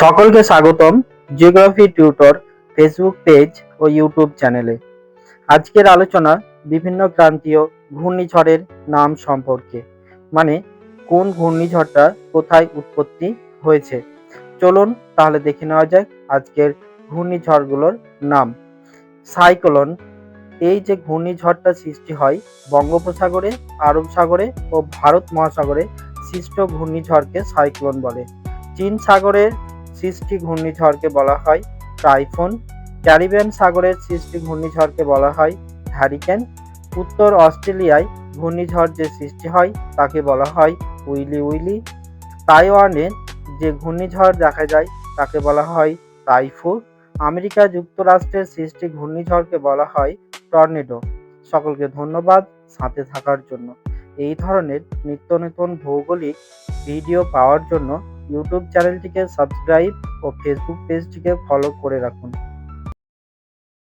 সকলকে স্বাগতম geography tutor Facebook page ও ইউটিউব চ্যানেলে। আজকের আলোচনা বিভিন্ন ক্রান্তীয় ঘূর্ণিঝড়ের নাম সম্পর্কে মানে কোন ঘূর্ণিঝড়টা কোথায় উৎপত্তি হয়েছে। চলুন তাহলে দেখে নেওয়া যাক আজকের ঘূর্ণিঝড়গুলোর নাম। সাইক্লোন, এই যে ঘূর্ণিঝড়টা সৃষ্টি হয় বঙ্গোপসাগরে, আরব সাগরে ও ভারত মহাসাগরে, সৃষ্ট ঘূর্ণিঝড়কে সাইক্লোন বলে। চীন সাগরের সৃষ্টি ঘূর্ণিঝড়কে বলা হয় টাইফুন। ক্যারিবিয়ান সাগরের সৃষ্টি ঘূর্ণিঝড়কে বলা হয় হ্যারিকেন উত্তর অস্ট্রেলিয়ায় ঘূর্ণিঝড় যে সৃষ্টি হয়, তাকে বলা হয় উইলি উইলি। তাইওয়ানে যে ঘূর্ণিঝড় দেখা যায়, তাকে বলা হয় তাইফু আমেরিকা যুক্তরাষ্ট্রের সৃষ্টি ঘূর্ণিঝড়কে বলা হয় টর্নেডো। সকলকে ধন্যবাদ সাথে থাকার জন্য। এই ধরনের নিত্য নতুন ভৌগোলিক ভিডিও পাওয়ার জন্য ইউটিউব চ্যানেলটিকে সাবস্ক্রাইব ও ফেসবুক পেজটিকে ফলো করে রাখুন।